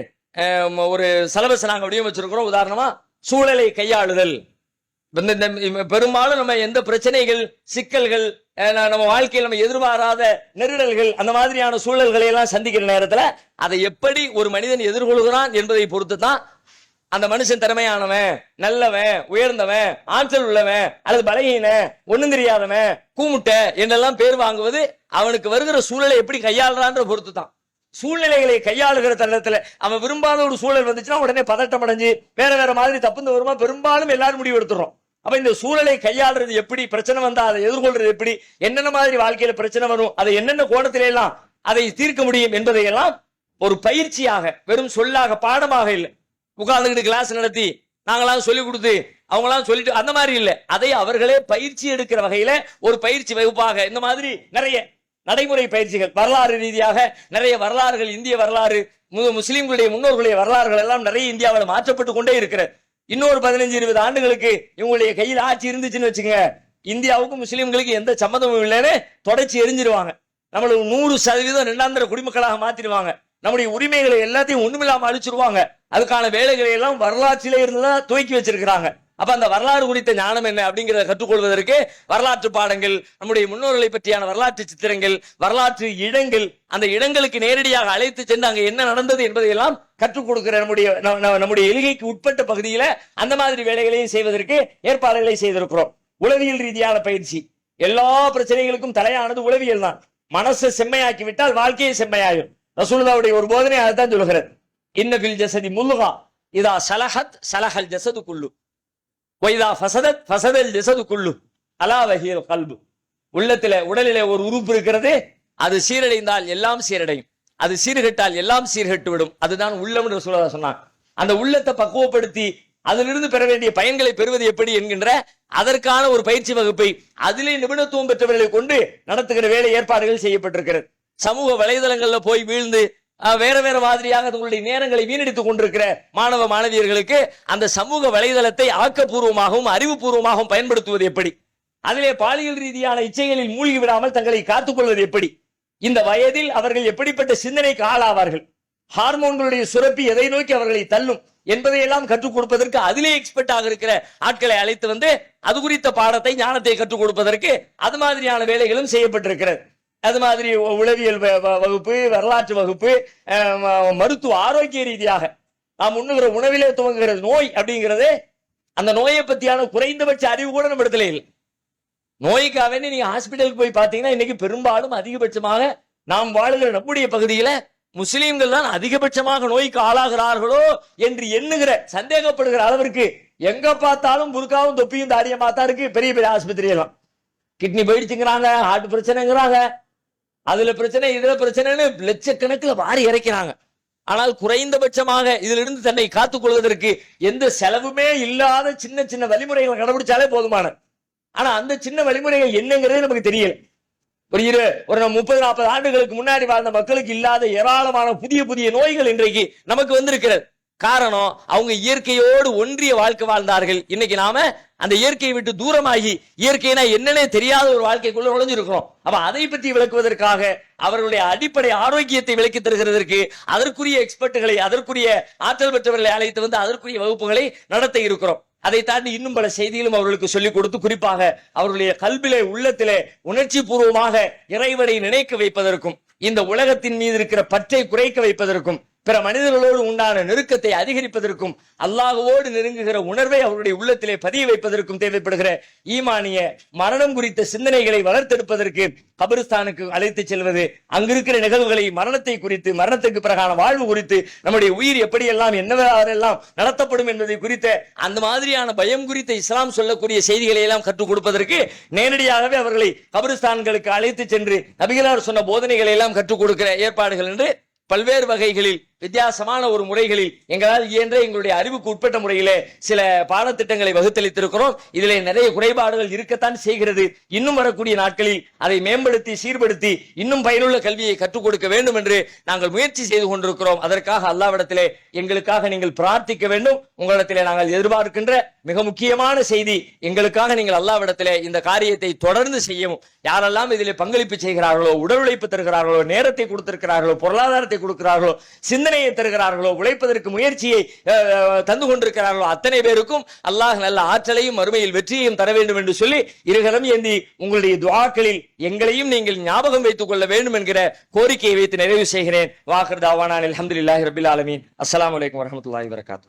Speaker 1: ஒரு சிலபஸ் நாங்க வடிவமைச்சிருக்கிறோம். உதாரணமா சூழலை கையாளுதல். பெரும்பாலும் நம்ம எந்த பிரச்சனைகள் சிக்கல்கள் நம்ம வாழ்க்கையில் நம்ம எதிர்பாராத நெருடல்கள் அந்த மாதிரியான சூழல்களை எல்லாம் சந்திக்கிற நேரத்தில் அதை எப்படி ஒரு மனிதன் எதிர்கொள்கிறான் என்பதை பொறுத்து தான் அந்த மனுஷன் திறமையானவன் நல்லவன் உயர்ந்தவன் ஆற்றல் உள்ளவன் அல்லது பலகீன ஒண்ணும் தெரியாதவன் கூமுட்ட என்றெல்லாம் பேர் வாங்குவது அவனுக்கு வருகிற சூழலை எப்படி கையாளுறான்ற பொறுத்து தான் சூழ்நிலைகளை கையாளுகிற தருணத்துல அவன் விரும்பாத ஒரு சூழல் வந்துச்சுன்னா உடனே பதட்டம் அடைஞ்சு வேற வேற மாதிரி தப்புந்து வருமா? பெரும்பாலும் எல்லாரும் முடிவு எடுத்துறோம் அப்ப இந்த சூழலை கையாளுறது எப்படி? பிரச்சனை வந்தா அதை எதிர்கொள்றது எப்படி? என்னென்ன மாதிரி வாழ்க்கையில பிரச்சனை வரும்? அதை என்னென்ன கோணத்தில எல்லாம் அதை தீர்க்க முடியும் என்பதையெல்லாம் ஒரு பயிற்சியாக வெறும் சொல்லாக பாடமாக இல்லை. உட்கார்ந்துக்கிட்டு கிளாஸ் நடத்தி நாங்களாம் சொல்லி கொடுத்து அவங்களாம் சொல்லிட்டு அந்த மாதிரி இல்லை. அதை அவர்களே பயிற்சி எடுக்கிற வகையில ஒரு பயிற்சி வகுப்பாக இந்த மாதிரி நிறைய நடைமுறை பயிற்சிகள் வரலாறு ரீதியாக நிறைய வரலாறுகள் இந்திய வரலாறு முஸ்லீம்களுடைய முஸ்லிம்களுடைய முன்னோர்களுடைய வரலாறுகள் எல்லாம் நிறைய இந்தியாவில் மாற்றப்பட்டு கொண்டே இருக்கிறது. இன்னொரு பதினஞ்சு இருபது ஆண்டுகளுக்கு இவங்களுடைய கையில் ஆட்சி இருந்துச்சுன்னு வச்சுங்க இந்தியாவுக்கும் முஸ்லீம்களுக்கு எந்த சம்மந்தமும் இல்லைன்னு தொடச்சி எரிஞ்சிருவாங்க. நம்மளுக்கு நூறு சதவீதம் ரெண்டாந்திர குடிமக்களாக மாத்திடுவாங்க. நம்முடைய உரிமைகளை எல்லாத்தையும் ஒண்ணுமில்லாம அழிச்சிருவாங்க. அதுக்கான வேலைகளை எல்லாம் வரலாற்றிலே இருந்துதான் துவக்கி வச்சிருக்கிறாங்க. அப்ப அந்த வரலாறு குறித்த ஞானம் என்ன அப்படிங்கிறத கற்றுக்கொள்வதற்கு வரலாற்று பாடங்கள் நம்முடைய முன்னோர்களை பற்றியான வரலாற்று சித்திரங்கள் வரலாற்று இடங்கள் அந்த இடங்களுக்கு நேரடியாக அழைத்து சென்று அங்க என்ன நடந்தது என்பதையெல்லாம் கற்றுக் கொடுக்கிற நம்முடைய நம்முடைய எல்கைக்கு உட்பட்ட பகுதியில அந்த மாதிரி வேலைகளையும் செய்வதற்கு ஏற்பாடுகளை செய்திருக்கிறோம். உளவியல் ரீதியான பயிற்சி. எல்லா பிரச்சனைகளுக்கும் தலையானது உளவியல் தான். மனசை செம்மையாக்கி விட்டால் வாழ்க்கையை செம்மையாகும் ரசூலுதாவுடைய ஒரு போதனை அதுதான் சொல்கிறது இன்னபில் ஜசதி முல்லுகா இதா சலஹத் சலஹல் ஜசது குல்லு. ஒய்தா ஃபசதத் ஃபசதல் ஜசது குள்ளு அலா கல்பு. உள்ளத்துல உடலிலே ஒரு உறுப்பு இருக்கிறது அது சீரடைந்தால் எல்லாம் சீரடையும். அது சீர்கெட்டால் எல்லாம் சீர்கெட்டு விடும். அதுதான் உள்ளம் என்று சொல்ல சொன்னான் அந்த உள்ளத்தை பக்குவப்படுத்தி அதிலிருந்து பெற வேண்டிய பயன்களை பெறுவது எப்படி என்கின்ற அதற்கான ஒரு பயிற்சி வகுப்பை அதிலே நிபுணத்துவம் பெற்றவர்களை கொண்டு நடத்துகிற வேலை ஏற்பாடுகள் செய்யப்பட்டிருக்கிறது. சமூக வலைதளங்கள்ல போய் வீழ்ந்து வேற வேற மாதிரியாக தங்களுடைய நேரங்களை வீணடித்துக் கொண்டிருக்கிற மாணவ மாணவியர்களுக்கு அந்த சமூக வலைதளத்தை ஆக்கப்பூர்வமாகவும் அறிவுபூர்வமாகவும் பயன்படுத்துவது எப்படி? அதிலே பாலியல் ரீதியான இச்சைகளில் மூழ்கி விடாமல் தங்களை காத்துக்கொள்வது எப்படி? இந்த வயதில் அவர்கள் எப்படிப்பட்ட சிந்தனைக்கு ஆளாவார்கள்? ஹார்மோன்களுடைய சுரப்பி எதை நோக்கி அவர்களை தள்ளும் என்பதையெல்லாம் கற்றுக் கொடுப்பதற்கு அதிலே எக்ஸ்பர்ட் ஆக இருக்கிற ஆட்களை அழைத்து வந்து அது குறித்த பாடத்தை ஞானத்தை கற்றுக் கொடுப்பதற்கு அது மாதிரியான வேலைகளும் செய்யப்பட்டிருக்கிறது. அது மாதிரி உ- உளவியல் வ- வ- வகுப்பு வரலாற்று வகுப்பு மருத்துவ ஆரோக்கிய ரீதியாக நாம் உண்ணுகிற உணவிலே துவங்குகிற நோய் அப்படிங்கிறது அந்த நோயை பத்தியான குறைந்தபட்ச அறிவு கூட நம்ம இடத்துல இல்லை. நோய்க்காக வேண்டி நீங்க ஹாஸ்பிட்டலுக்கு போய் பார்த்தீங்கன்னா இன்னைக்கு பெரும்பாலும் அதிகபட்சமாக நாம் வாழுகிற நம்முடைய பகுதியில முஸ்லீம்கள் தான் அதிகபட்சமாக நோய்க்கு ஆளாகிறார்களோ என்று எண்ணுகிற சந்தேகப்படுகிற அளவிற்கு எங்க பார்த்தாலும் புருக்காவும் தொப்பியும் தாரியமா தான் இருக்கு. பெரிய பெரிய ஆஸ்பத்திரி எல்லாம் கிட்னி போயிடுச்சுங்கிறாங்க ஹார்ட் பிரச்சனைங்கிறாங்க. அதுல பிரச்சனை இதுல பிரச்சனைன்னு லட்சக்கணக்கில் வாரி இறைக்கிறாங்க. ஆனால் குறைந்தபட்சமாக இதிலிருந்து தன்னை காத்துக் கொள்வதற்கு எந்த செலவுமே இல்லாத சின்ன சின்ன வழிமுறைகளை கடைபிடிச்சாலே போதுமான. ஆனா அந்த சின்ன வழிமுறைகள் என்னங்கிறது நமக்கு தெரியல. ஒரு இரு ஒரு முப்பது நாற்பது ஆண்டுகளுக்கு முன்னாடி வாழ்ந்த மக்களுக்கு இல்லாத ஏராளமான புதிய புதிய நோய்கள் இன்றைக்கு நமக்கு வந்திருக்கிறது. காரணம் அவங்க இயற்கையோடு ஒன்றிய வாழ்க்கை வாழ்ந்தார்கள். இன்னைக்கு நாம அந்த இயற்கையை விட்டு தூரமாகி இயற்கைனா என்னன்னே தெரியாத ஒரு வாழ்க்கைக்குள்ள நுழைஞ்சிருக்கிறோம். அப்ப அதை பற்றி விளக்குவதற்காக அவர்களுடைய அடிப்படை ஆரோக்கியத்தை விளக்கி தருகிறதற்கு அதற்குரிய எக்ஸ்பர்ட்டுகளை அதற்குரிய ஆற்றல் பெற்றவர்களை அழைத்து வந்து அதற்குரிய வகுப்புகளை நடத்த இருக்கிறோம். அதை தாண்டி இன்னும் பல செய்திகளும் அவர்களுக்கு சொல்லிக் கொடுத்து குறிப்பாக அவர்களுடைய கல்விலே உள்ளத்திலே உணர்ச்சி பூர்வமாக இறைவனை நினைக்க வைப்பதற்கும் இந்த உலகத்தின் மீது இருக்கிற பற்றை குறைக்க வைப்பதற்கும் பிற மனிதர்களோடு உண்டான நெருக்கத்தை அதிகரிப்பதற்கும் அல்லாஹுவோடு நெருங்குகிற உணர்வை அவருடைய உள்ளத்திலே பதிய வைப்பதற்கும் தேவைப்படுகிற ஈமானிய மரணம் குறித்த சிந்தனைகளை வளர்த்தெடுப்பதற்கு கபிரிஸ்தானுக்கு அழைத்து செல்வது அங்கிருக்கிற நிகழ்வுகளை மரணத்தை குறித்து மரணத்துக்கு பிறகான வாழ்வு குறித்து நம்முடைய உயிர் எப்படியெல்லாம் என்னவெல்லாம் நடத்தப்படும் என்பதை குறித்த அந்த மாதிரியான பயம் குறித்த இஸ்லாம் சொல்லக்கூடிய செய்திகளை எல்லாம் கற்றுக் கொடுப்பதற்கு நேரடியாகவே அவர்களை கபிரிஸ்தான்களுக்கு அழைத்து சென்று நபிகளார் சொன்ன போதனைகளை எல்லாம் கற்றுக் கொடுக்கிற ஏற்பாடுகள் என்று பல்வேறு வகைகளில் வித்தியாசமான ஒரு முறைகளில் எங்களால் இயன்ற எங்களுடைய அறிவுக்கு உட்பட்ட முறையிலே சில பாடத்திட்டங்களை வகுத்தளித்திருக்கிறோம். இதில் நிறைய குறைபாடுகள் இருக்கத்தான் செய்கிறது. இன்னும் வரக்கூடிய நாட்களில் அதை மேம்படுத்தி சீர்படுத்தி இன்னும் பயனுள்ள கல்வியை கற்றுக் கொடுக்க வேண்டும் என்று நாங்கள் முயற்சி செய்து கொண்டிருக்கிறோம். அதற்காக அல்லாவிடத்திலே எங்களுக்காக நீங்கள் பிரார்த்திக்க வேண்டும். உங்களிடத்திலே நாங்கள் எதிர்பார்க்கின்ற மிக முக்கியமான செய்தி எங்களுக்காக நீங்கள் அல்லாவிடத்திலே இந்த காரியத்தை தொடர்ந்து செய்யவும். யாரெல்லாம் இதில் பங்களிப்பு செய்கிறார்களோ உடல் உழைப்பு தருகிறார்களோ நேரத்தை கொடுத்திருக்கிறார்களோ பொருளாதாரத்தை கொடுக்கிறார்களோ சிந்தனையை தருகிறார்களோ உழைப்பதற்கு முயற்சியை தந்து கொண்டிருக்கிறார்களோ அத்தனை பேருக்கும் அல்லாஹ் நல்ல ஆற்றலையும் மறுமையில் வெற்றியையும் தர வேண்டும் என்று சொல்லி இருகலம் ஏந்தி உங்களுடைய துவாக்களில் எங்களையும் நீங்கள் ஞாபகம் வைத்துக் கொள்ள வேண்டும் என்கிற கோரிக்கையை வைத்து நிறைவு செய்கிறேன். வாகர் தாவானான் அல்ஹம்துலில்லாஹி ரபில் ஆலமீன். அஸ்லாம் வலைக்கம் வரஹ்மத்துல்லாஹி வரகாத்து